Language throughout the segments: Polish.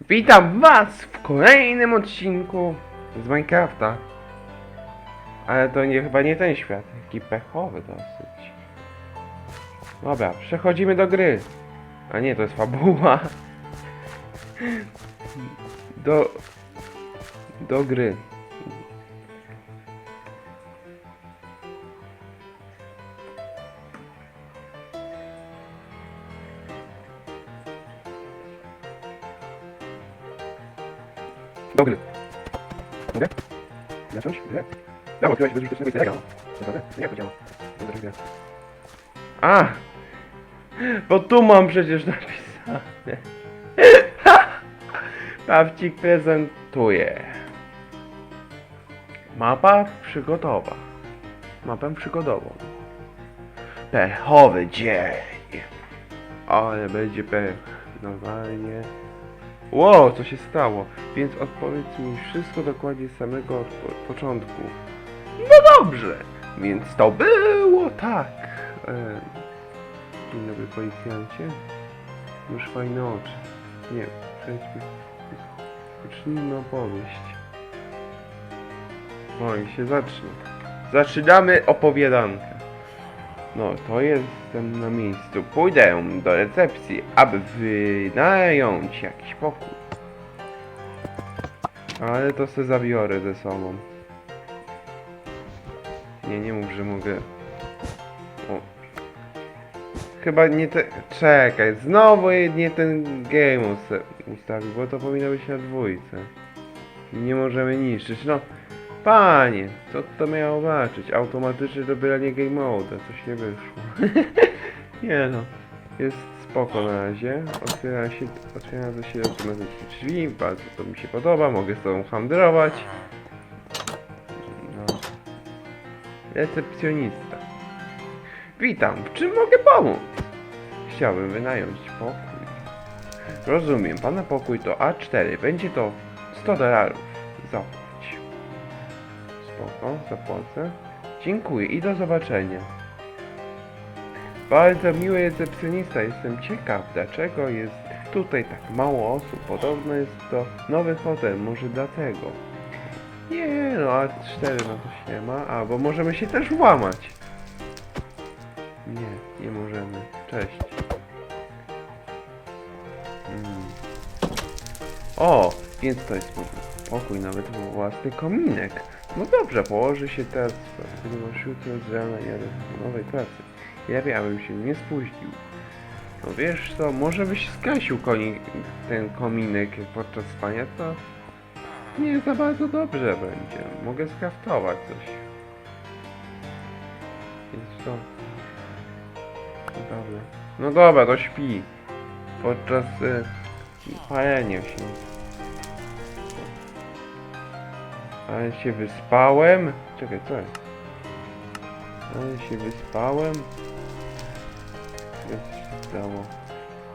Witam was w kolejnym odcinku z Minecrafta. Ale to nie, chyba nie ten świat, taki pechowy dosyć. Dobra, przechodzimy do gry. A nie, to jest fabuła. Do... Do gry. Do gry. Mogę? Zacząć? Grę? Ja odkryłeś bezużytecznego easter egga. Naprawdę? Jak to działa? Nie grę. A! Bo tu mam przecież napisane. Pawcik prezentuje. Mapa przygodowa. Mapę przygodową. Pechowy dzień. Ale będzie pech. Normalnie. Ło, co się stało? Więc odpowiedz mi wszystko dokładnie z samego początku. No dobrze, więc to było tak. E, dzień dobry policjancie. Już fajne oczy. Nie, przejdźmy. Zacznijmy opowieść. Oj, się zacznie. Zaczynamy opowiadankę. No, to jestem na miejscu. Pójdę do recepcji, aby wynająć jakiś pokój. Ale to se zabiorę ze sobą. Nie, nie mów, że mogę. O. Chyba nie te... Czekaj, znowu nie ten game usta- ustawił, bo to powinno być na dwójce. Nie możemy niszczyć, no. Panie, co to miało znaczyć? Automatyczne dobieranie game mode, coś nie wyszło. nie no, jest spoko na razie. Otwiera się, otwiera się automatycznie drzwi, bardzo to mi się podoba, mogę z tobą handlować. No. Recepcjonista. Witam, w czym mogę pomóc? Chciałbym wynająć pokój. Rozumiem, pana pokój to A4, będzie to 100 dolarów. Zapłać. Spoko, zapłacę. Dziękuję i do zobaczenia. Bardzo miły recepcjonista, jestem ciekaw, dlaczego jest tutaj tak mało osób. Podobno jest to nowy hotel, może dlatego. Nie no, a 4 no to się ma, a bo możemy się też włamać. Nie, nie możemy. Cześć. Mm. O, więc to jest pokój, nawet własny kominek. No dobrze, położy się teraz, ponieważ jutro z rana jadę do nowej pracy. Lepiej, abym się nie spóźnił. No wiesz co, może byś skasił koni, ten kominek podczas spania, to nie za bardzo dobrze będzie. Mogę skraftować coś. Więc to... No dobra. No dobra, to śpi. Podczas y, palenia się. Ale się wyspałem. Czekaj, co jest? Ale się wyspałem. Co się stało?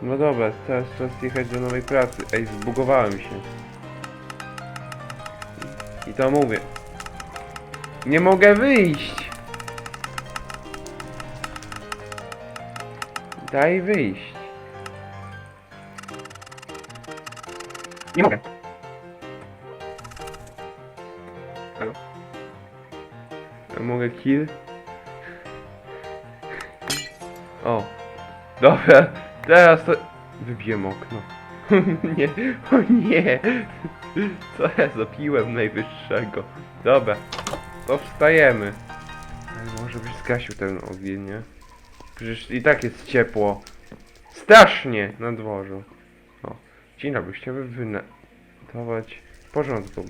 No dobra, teraz czas jechać do nowej pracy. Ej, zbugowałem się. I to mówię. Nie mogę wyjść. Daj wyjść. Nie mogę. Kill? O. Dobra, teraz to... Wybiłem okno. nie, o nie. Co ja zapiłem najwyższego? Dobra, to wstajemy. Ale może byś zgasił ten ogień, nie? Przecież i tak jest ciepło. Strasznie na dworzu. O, dzień dobry, chciałbym wynatować w porządku.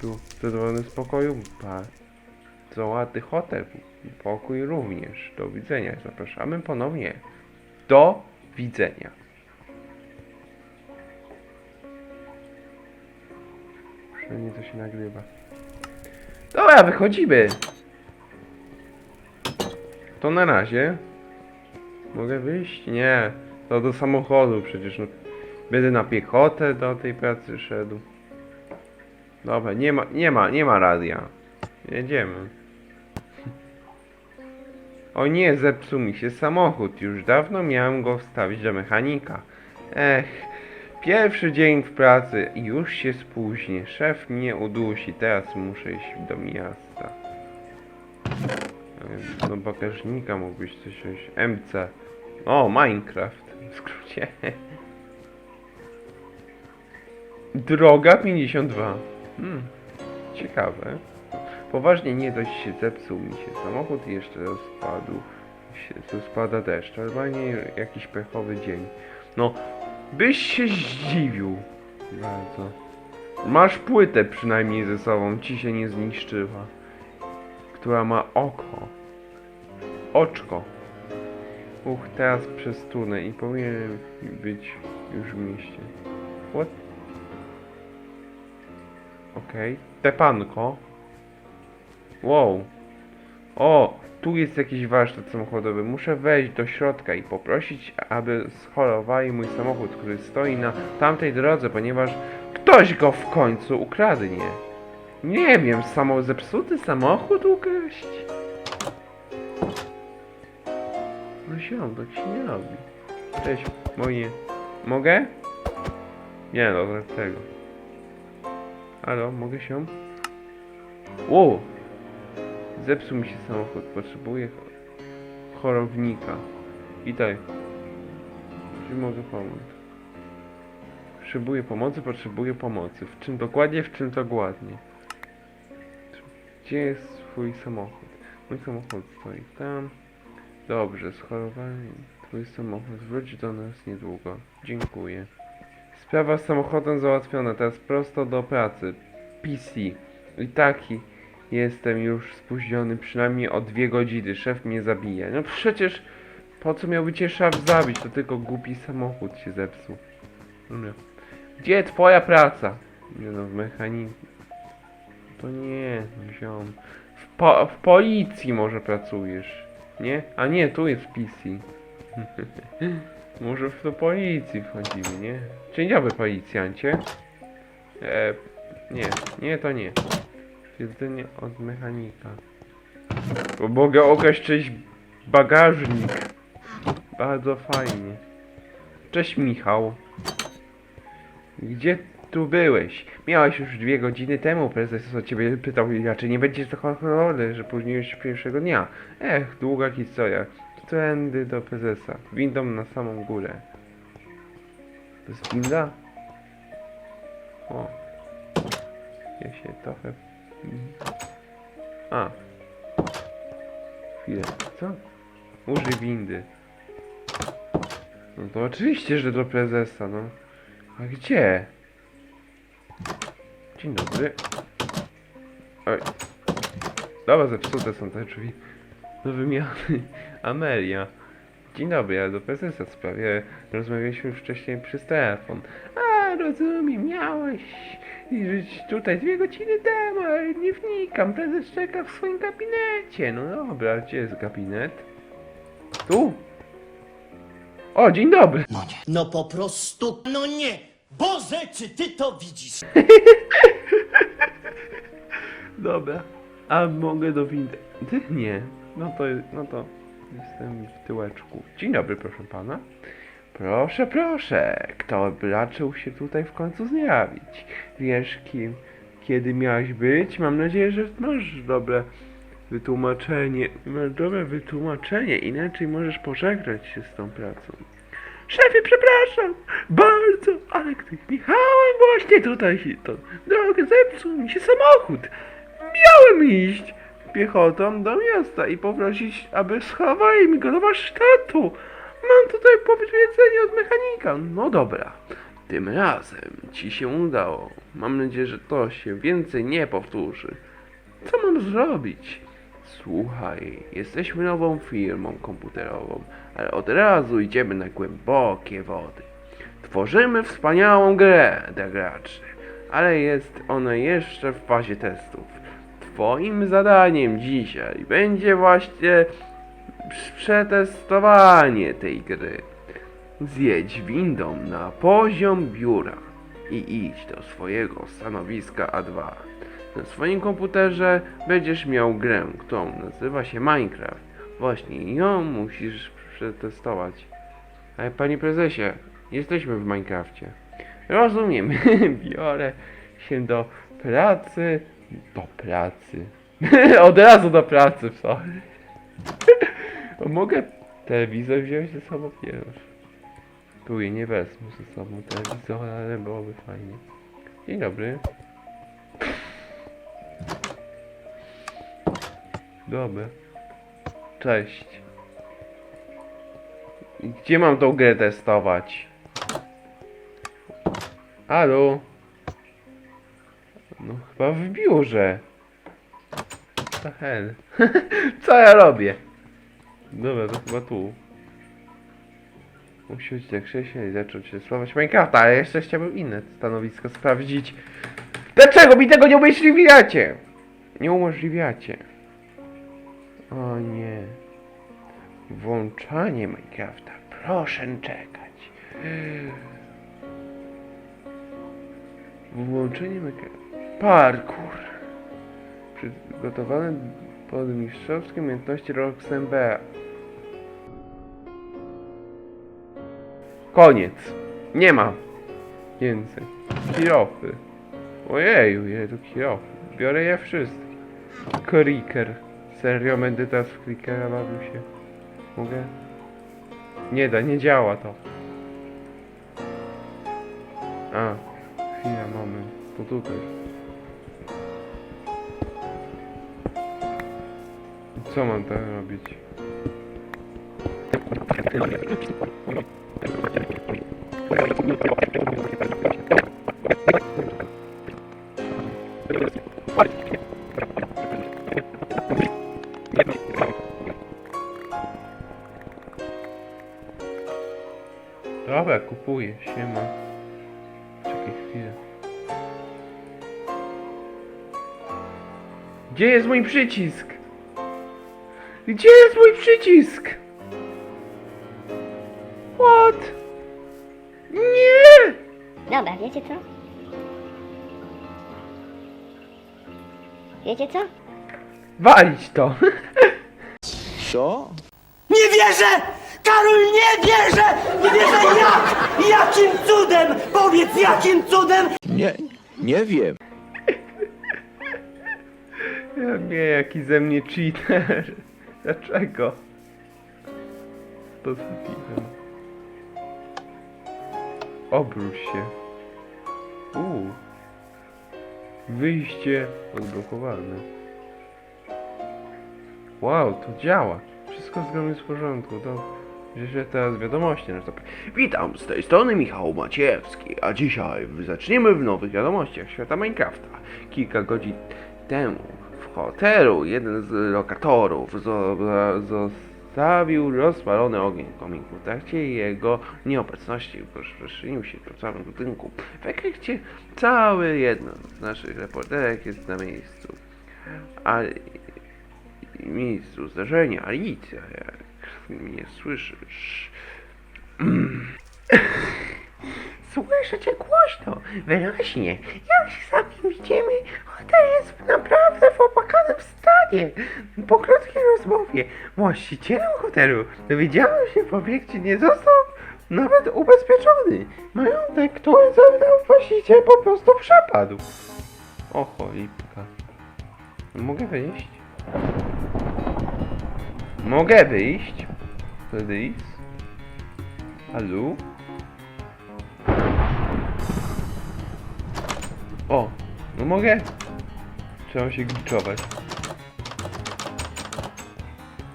Tu zadowolony z pokoju? Ładny hotel. Pokój również. Do widzenia. Zapraszamy ponownie. Do widzenia. Przynajmniej to się nagrywa. Dobra, wychodzimy. To na razie. Mogę wyjść? Nie. To do samochodu przecież. No. Będę na piechotę do tej pracy szedł. Dobra, nie ma, nie ma, nie ma radia. Jedziemy. O nie, zepsuł mi się samochód. Już dawno miałem go wstawić do mechanika. Ech, Pierwszy dzień w pracy i już się spóźnię. Szef mnie udusi. Teraz muszę iść do miasta. Do bagażnika mógłbyś coś wziąć. MC. O, Minecraft. W skrócie. Droga 52. Hmm. Ciekawe. Poważnie nie dość się zepsuł mi się samochód jeszcze. Się, tu spada deszcz. Normalnie jakiś pechowy dzień. No, byś się zdziwił. Bardzo. Masz płytę przynajmniej ze sobą, ci się nie zniszczyła. Która ma oko. Oczko. Uch, teraz przestunę i powinien być już w mieście. What? Okej. Tepanko. Wow. O, tu jest jakiś warsztat samochodowy. Muszę wejść do środka i poprosić, aby schorowali mój samochód, który stoi na tamtej drodze, ponieważ ktoś go w końcu ukradnie. Nie wiem, samo zepsuty samochód ukraść? No się, to ci nie robi. Cześć, moje. Mogę? Nie no, tego. Halo, mogę się? Wow! Zepsuł mi się samochód, potrzebuję cho- chorownika. Witaj. Czy mogę pomóc? Potrzebuję pomocy, potrzebuję pomocy. W czym dokładnie, w czym dokładnie? Gdzie jest twój samochód? Mój samochód stoi tam. Dobrze, schorowany. Twój samochód wróci do nas niedługo. Dziękuję. Sprawa z samochodem załatwiona, teraz prosto do pracy. PC. I taki jestem już spóźniony przynajmniej o dwie godziny. Szef mnie zabije. No przecież po co miałby cię szef zabić? To tylko głupi samochód się zepsuł. Dobra. Gdzie twoja praca? Nie no, w mechaniku. To nie, no ziom. W, po, w policji może pracujesz. Nie? A nie, tu jest PC. może w do policji wchodzimy, nie? Dzień dobry, policjancie. E, nie, nie, to nie. Jedzenie od mechanika. Bo mogę czyjś bagażnik. Bardzo fajnie. Cześć Michał. Gdzie tu byłeś? Miałeś już dwie godziny temu, prezes o ciebie pytał raczej nie będziesz to choroby, że późniejszy pierwszego dnia. Ech, długa historia. Trendy do prezesa. Windą na samą górę. To jest winda? O. Ja się trochę... A. Chwilę. Co? Użyj windy. No to oczywiście, że do prezesa, no. A gdzie? Dzień dobry. Oj. Dobra, zepsute są te drzwi. Do wymiany. Amelia. Dzień dobry, ja do prezesa w sprawie rozmawialiśmy wcześniej przez telefon. A, rozumiem, miałeś być tutaj dwie godziny temu, ale nie wnikam. Prezes czeka w swoim gabinecie. No dobra, gdzie jest gabinet? Tu? O, dzień dobry. No po prostu, no nie! Boże, czy ty to widzisz? Dobra. A mogę do windy? Nie. No to, no to jestem w tyłeczku. Dzień dobry, proszę pana. Proszę, proszę. Kto raczył się tutaj w końcu zjawić? Wiesz kim, kiedy miałeś być? Mam nadzieję, że masz dobre wytłumaczenie. Masz dobre wytłumaczenie, inaczej możesz pożegnać się z tą pracą. Szefie, przepraszam, bardzo, ale gdy jechałem właśnie tutaj to drogę, zepsuł mi się samochód. Miałem iść piechotą do miasta i poprosić, aby schowali mi go do warsztatu. Mam tutaj powiedzenie od mechanika. No dobra, tym razem ci się udało. Mam nadzieję, że to się więcej nie powtórzy. Co mam zrobić? Słuchaj, jesteśmy nową firmą komputerową, ale od razu idziemy na głębokie wody. Tworzymy wspaniałą grę dla graczy, ale jest ona jeszcze w fazie testów. Twoim zadaniem dzisiaj będzie właśnie przetestowanie tej gry. Zjedź windą na poziom biura i idź do swojego stanowiska A2. Na swoim komputerze będziesz miał grę, którą nazywa się Minecraft. Właśnie ją musisz przetestować. Ale panie prezesie, jesteśmy w Minecrafcie. Rozumiem. Biorę się do pracy. Do pracy. Od razu do pracy, sorry. Mogę telewizor wziąć ze sobą? Nie już. Tu nie wezmę ze sobą telewizora, ale byłoby fajnie. Dzień dobry. Dobra. Cześć. Gdzie mam tą grę testować? Halo? No chyba w biurze. The hell? Co ja robię? Dobra, to chyba tu. Usiąść na krześle i zacząć testować Minecrafta, ale jeszcze chciałbym inne stanowisko sprawdzić. Dlaczego mi tego nie umożliwiacie? Nie umożliwiacie. O nie. Włączanie Minecrafta. Proszę czekać. Włączenie Minecrafta. Parkour. Przygotowany pod mistrzowskie umiejętności Roxanne Koniec. Nie ma. Więcej. Kirofy. Ojeju, ile tu kirofy. Biorę je wszystkie. Kriker. Serio będę teraz w klikera bawił się. Mogę? Nie da, nie działa to. A, chwila, moment. To tutaj. Co mam tam robić? Dobra, kupuję, siema. Czekaj chwilę. Gdzie jest mój przycisk? Gdzie jest mój przycisk? What? Nie! Dobra, wiecie co? Wiecie co? Walić to! Co? Nie wierzę! Karol, nie wierzę! Nie wierzę jak! Jakim cudem? Powiedz, jakim cudem? Nie, nie wiem. Ja nie, jaki ze mnie cheater. Dlaczego? To zrobiłem. Obróć się. Uuu. Wyjście odblokowane. Wow, to działa. Wszystko zgodnie z porządku. To że teraz wiadomości na stopie. Witam, z tej strony Michał Maciejewski, a dzisiaj zaczniemy w nowych wiadomościach świata Minecrafta. Kilka godzin temu hotelu jeden z lokatorów zo- zostawił rozpalony ogień w kominku. W trakcie jego nieobecności rozprzestrzenił się po całym budynku. W efekcie cały jedno z naszych reporterek jest na miejscu. A miejscu zdarzenia, Alicja, jak mnie słyszysz. Słyszę cię głośno, wyraźnie. Jak sami widzimy, hotel jest naprawdę w opłakanym stanie. Po krótkiej rozmowie właścicielem hotelu dowiedziałem się w obiekcie nie został nawet ubezpieczony. Majątek, który zabrał właściciel po prostu przepadł. O cholipka. Mogę wyjść? Mogę wyjść? Please? Halo? O, no mogę. Trzeba się gliczować.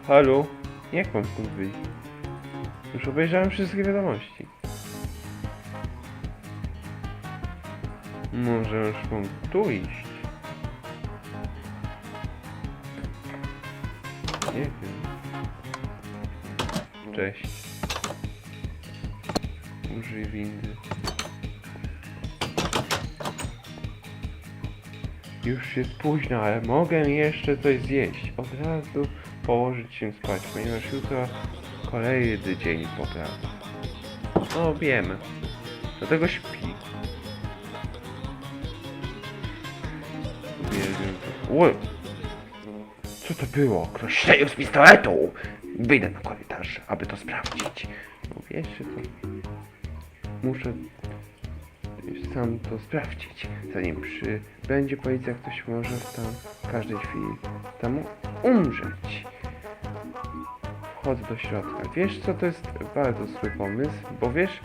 Halo? Jak mam stąd wyjść? Już obejrzałem wszystkie wiadomości. Może już mam tu iść? Nie wiem. Cześć. Użyj windy. Już jest późno, ale mogę jeszcze coś zjeść. Od razu położyć się spać, ponieważ jutro kolejny dzień po pracy. No wiemy. Dlatego śpi. Ło! Co to było? Ktoś strzelił z pistoletu! Wyjdę na korytarz, aby to sprawdzić. No wiesz, to... Muszę sam to sprawdzić. Zanim przy będzie policja, ktoś może tam w każdej chwili tam umrzeć. Wchodzę do środka. Wiesz co, to jest bardzo zły pomysł, bo wiesz,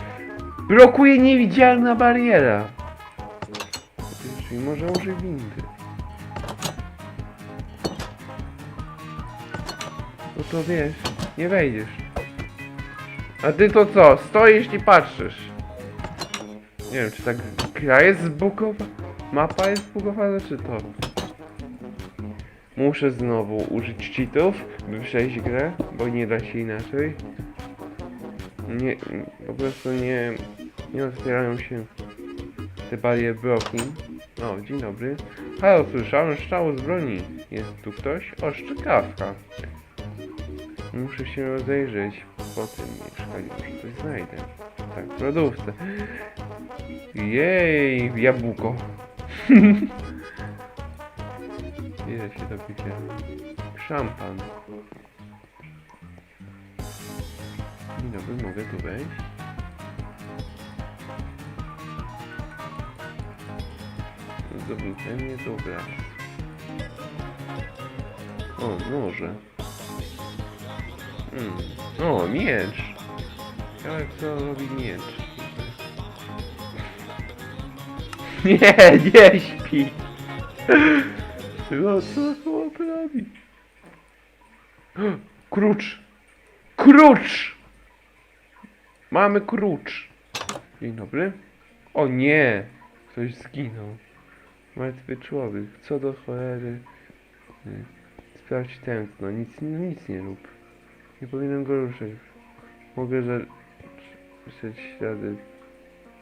blokuje niewidzialna bariera. Czyli może użyj windy. No to wiesz, nie wejdziesz. A ty to co? Stoisz i patrzysz. Nie wiem, czy tak gra jest zbugowana? Mapa jest zbugowana, czy to? Muszę znowu użyć cheatów, by przejść grę, bo nie da się inaczej. Nie, po prostu nie, nie otwierają się te barie bloki. O, dzień dobry. Halo, słyszałem strzału z broni. Jest tu ktoś? O, szczekawka. Muszę się rozejrzeć po tym mieszkaniu, może coś znajdę. Tak, w lodówce. Jej, jabłko. Ile się dowiedziałem? Szampan. Dzień dobry, mogę tu wejść? Zdobnicę mnie do obrazu. O, noże. Mm. O, miecz. Ale co robi miecz? Nie, nie śpi. No co chłop robi? Krucz. Krucz! Mamy krucz. Dzień dobry. O nie! Ktoś zginął. Martwy człowiek. Co do cholery. Sprawdź tętno. Nic, no nic nie rób. Nie powinienem go ruszać. Mogę zatrzeć ślady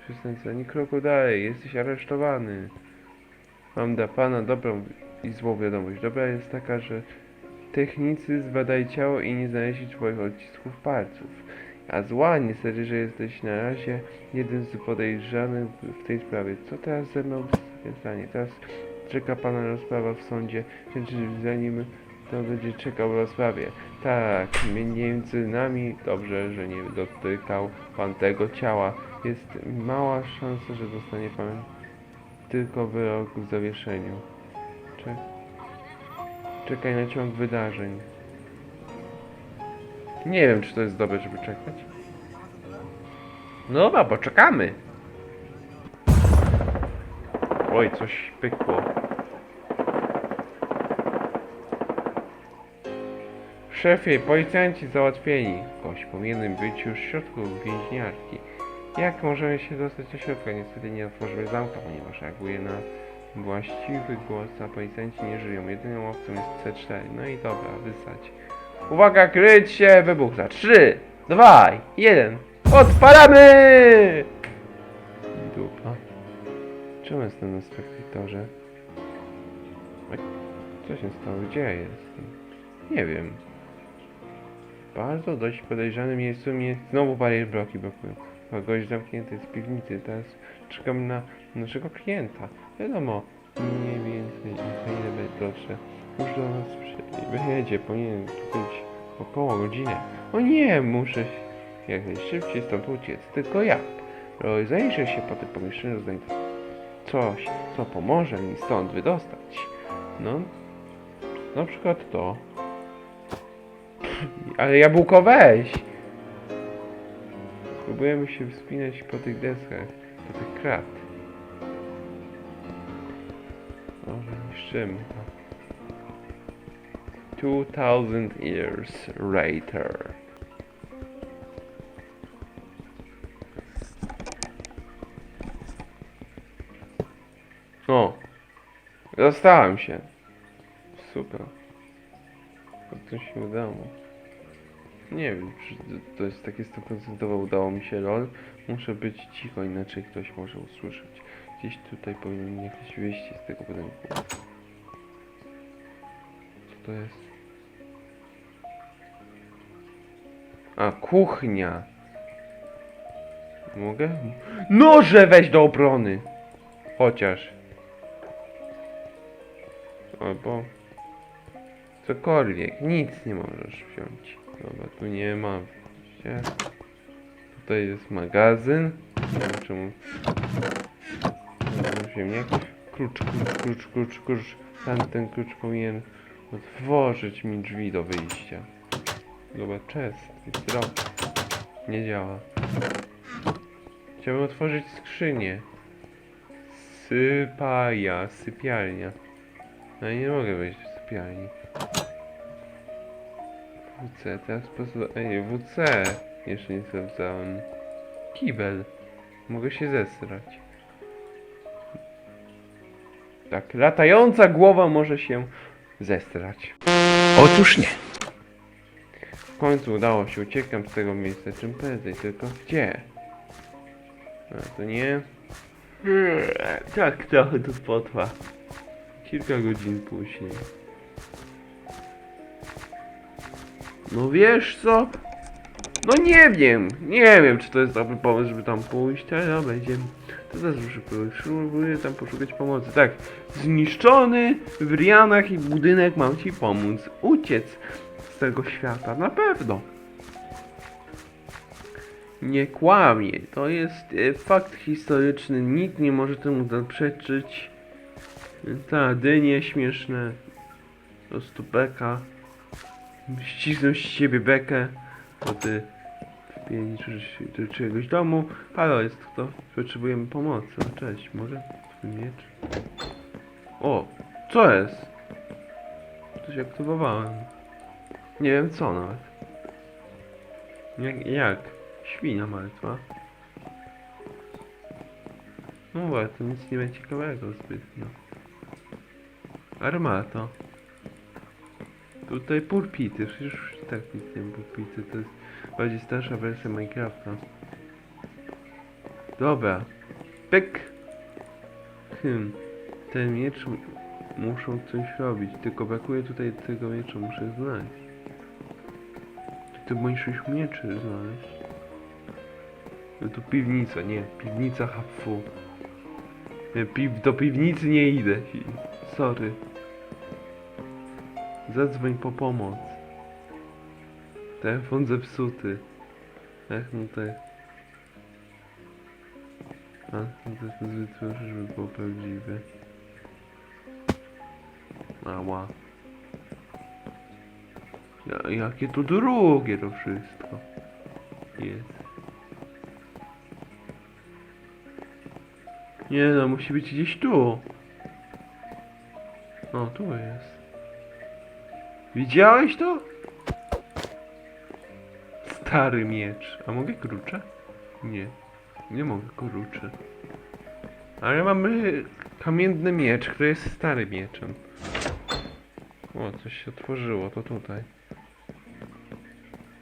przestępstwa. Nie kroku dalej. Jesteś aresztowany. Mam dla pana dobrą i złą wiadomość. Dobra jest taka, że technicy zbadali ciało i nie znaleźli twoich odcisków palców. A zła niestety, że jesteś na razie jednym z podejrzanych w tej sprawie. Co teraz ze mną stanie? Teraz czeka pana rozprawa w sądzie, zanim to będzie czekał w rozprawie. Tak, między nami dobrze, że nie dotykał pan tego ciała. Jest mała szansa, że dostanie pan tylko wyrok w zawieszeniu. Czek Czekaj na ciąg wydarzeń. Nie wiem, czy to jest dobre, żeby czekać. No dobra, poczekamy. Oj, coś pykło. Szefie, policjanci załatwieni. Gość powinien być już w środku więźniarki. Jak możemy się dostać do środka? Niestety nie otworzymy zamka, ponieważ reaguje na właściwy głos, a policjanci nie żyją. Jedynym łowcą jest C4. No i dobra, wysać. Uwaga, kryć się! Wybuch za 3, 2, 1. Odpalamy! Dupa. Czemu jestem na spektatorze? Co się stało? Gdzie ja jestem? Nie wiem. Bardzo dość podejrzanym miejscu mnie znowu barier bloki blokują. Gość zamknięty w piwnicy. Teraz czekam na naszego klienta. Wiadomo, mniej więcej za ile proszę. Już do nas przy... wyjedzie, powinien być około godziny. O nie, muszę jak najszybciej stąd uciec. Tylko jak? Rozejrzę się po tym pomieszczeniu, znajdę coś, co pomoże mi stąd wydostać. No, na przykład to. Ale jabłko weź! Spróbujemy się wspinać po tych deskach, po tych krat. Może niszczymy to. 2000 years later. O! Dostałem się. Super. To się udało. Nie wiem, czy to- jest takie 100% udało mi się lol. Muszę być cicho, inaczej ktoś może usłyszeć. Gdzieś tutaj powinien jakieś wyjście z tego budynku. Co to jest? A, kuchnia! Mogę? Noże weź do obrony! Chociaż. Albo... Cokolwiek, nic nie możesz wziąć. Dobra, tu nie ma. Gdzie? Tutaj jest magazyn. Nie wiem czemu. ziemniak. Klucz, klucz, klucz, klucz, klucz. Tamten klucz powinien otworzyć mi drzwi do wyjścia. Dobra, chest. Nie działa. Chciałbym otworzyć skrzynię. Sypaja, sypialnia. No i nie mogę wejść w sypialni. WC, teraz pozwolę... Ej, WC! Jeszcze nie sprawdzałem. Kibel. Mogę się zesrać. Tak, latająca głowa może się zesrać. Otóż nie. W końcu udało się, uciekam z tego miejsca. Czym prędzej, tylko gdzie? A to nie. Tak, trochę to potrwa. Kilka godzin później. No wiesz co? No nie wiem, nie wiem czy to jest dobry pomysł, żeby tam pójść, ale dobra, idziemy. To też spróbuję tam poszukać pomocy. Tak, zniszczony w Rianach i budynek mam ci pomóc. Uciec z tego świata, na pewno. Nie kłamie, to jest e, fakt historyczny, nikt nie może temu zaprzeczyć. Ta, dynie śmieszne, po prostu beka. Ścisnąć z ciebie bekę, bo ty wpierniczysz do czegoś domu. Halo, jest kto? Potrzebujemy pomocy. O, cześć, mogę? Twój miecz? O, co jest? Coś aktywowałem. Nie wiem co nawet. Jak? jak? Świnia martwa. No właśnie, nic nie będzie ciekawego zbytnio. Armata. Tutaj pulpity, już tak nic nie pulpity, to jest bardziej starsza wersja Minecrafta. Dobra. Pyk! Hmm. Ten miecz mu- muszą coś robić, tylko brakuje tutaj tego miecza, muszę znaleźć. Ty musisz mieczy znaleźć. No tu piwnica, nie, piwnica. Nie, piw, do piwnicy nie idę. Sorry. Zadzwoń po pomoc. Telefon zepsuty. Ech, no tak. A, no to jest zbyt proszę, żeby było prawdziwe. Ała. Ja, jakie to drogie to wszystko. Jest. Nie no, musi być gdzieś tu. O, tu jest. Widziałeś to? Stary miecz. A mogę krucze? Nie. Nie mogę krucze. Ale mamy kamienny miecz, który jest stary mieczem. O, coś się otworzyło, to tutaj.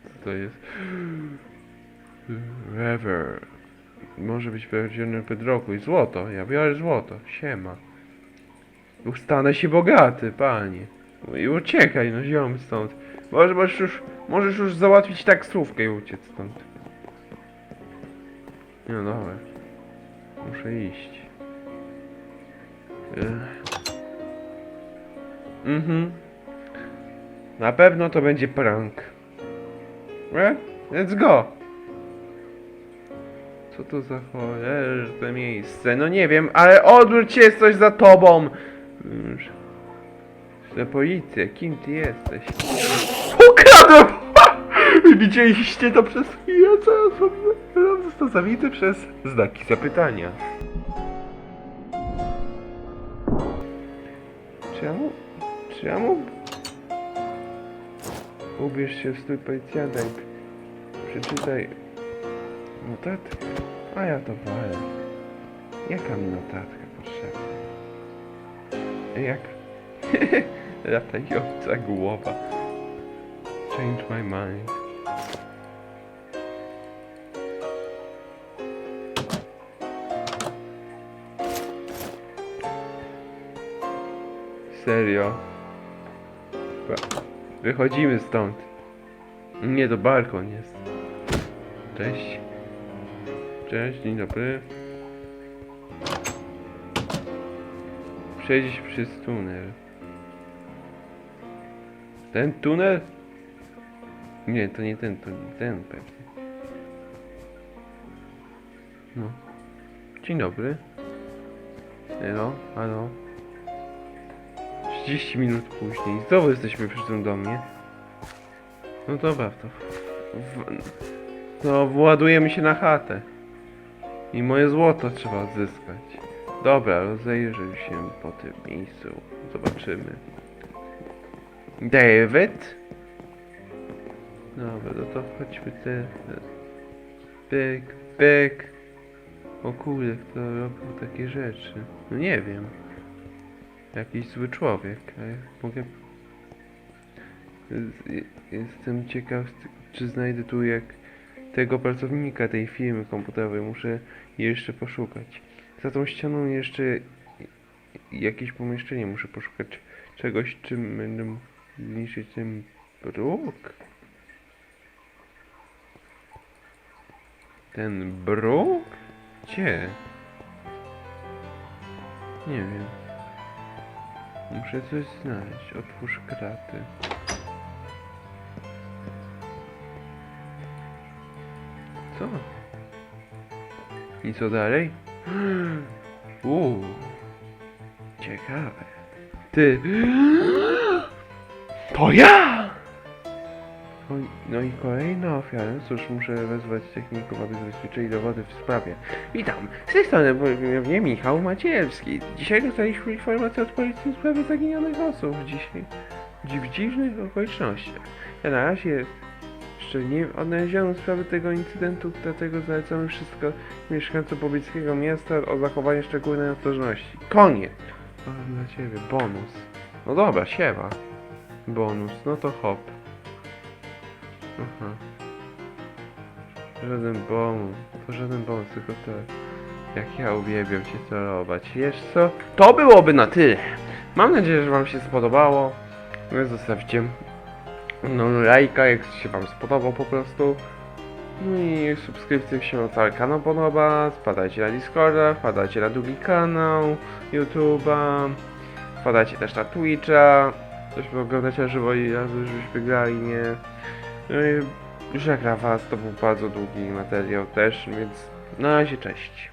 Co to jest? River. Może być prawdziwy bedroku i złoto. Ja biorę złoto. Siema. Już stanę się bogaty, panie. I uciekaj, no ziom stąd. Może możesz już, możesz już załatwić taksówkę i uciec stąd. No dobra. Muszę iść. Mhm. Na pewno to będzie prank. E? Let's go! Co to za cholerne miejsce? No nie wiem, ale odwróć się, jest coś za tobą! Już. Że policja, kim ty jesteś? Ukradłem! Widzieliście to przez chwilę, co ja sobie został zawity przez znaki zapytania. Czy ja mu... Czy ja mu... Ubierz się w strój policjanta i przeczytaj notatkę. A ja to walę. Jaka mi notatka potrzebna? Jak? Latająca głowa. Change my mind. Serio? Wychodzimy stąd. Nie, to balkon jest. Cześć. Cześć, dzień dobry. Przejść przez tunel. Ten tunel? Nie, to nie ten, to ten pewnie. No. Dzień dobry. Halo? Halo? 30 minut później. Znowu jesteśmy przy tym domie. No dobra, to... W... To władujemy się na chatę. I moje złoto trzeba odzyskać. Dobra, rozejrzyj się po tym miejscu. Zobaczymy. David? Dobra, no to chodźmy te... Pyk, pyk. O kurde, kto robił takie rzeczy? No nie wiem. Jakiś zły człowiek, a ja mogę... Jestem ciekaw, czy znajdę tu jak tego pracownika tej firmy komputerowej. Muszę jeszcze poszukać. Za tą ścianą jeszcze jakieś pomieszczenie. Muszę poszukać czegoś, czym będę mógł zniszczyć ten bruk. Ten bruk? Gdzie? Nie wiem. Muszę coś znaleźć. Otwórz kraty. Co? I co dalej? Uuu. Ciekawe. Ty. To ja! No i- No i kolejna ofiara. Cóż, muszę wezwać techników, aby zabezpieczyli dowody w sprawie. Witam. Z tej strony mnie Michał Maciejewski. Dzisiaj dostaliśmy informację od policji w sprawie zaginionych osób. Dzisiaj w dziwnych okolicznościach. Ja na razie jeszcze nie odnaleziono sprawy tego incydentu, dlatego zalecamy wszystko mieszkańcom pobliskiego miasta o zachowanie szczególnej ostrożności. Koniec! O, dla ciebie, bonus. No dobra, siewa. Bonus, no to hop. Aha. Żaden bonus, to żaden bonus, tylko to... Jak ja uwielbiam cię celować. Wiesz co? To byłoby na tyle. Mam nadzieję, że wam się spodobało. No zostawcie no lajka, jak się wam spodobał po prostu. No i subskrypcję, się wam cały kanał podoba. Spadajcie na Discorda, wpadajcie na drugi kanał YouTube'a. Wpadajcie też na Twitcha. Żeśmy oglądać na żywo i razem żebyśmy grali, nie? No i żegnam was, to był bardzo długi materiał też, więc na razie cześć.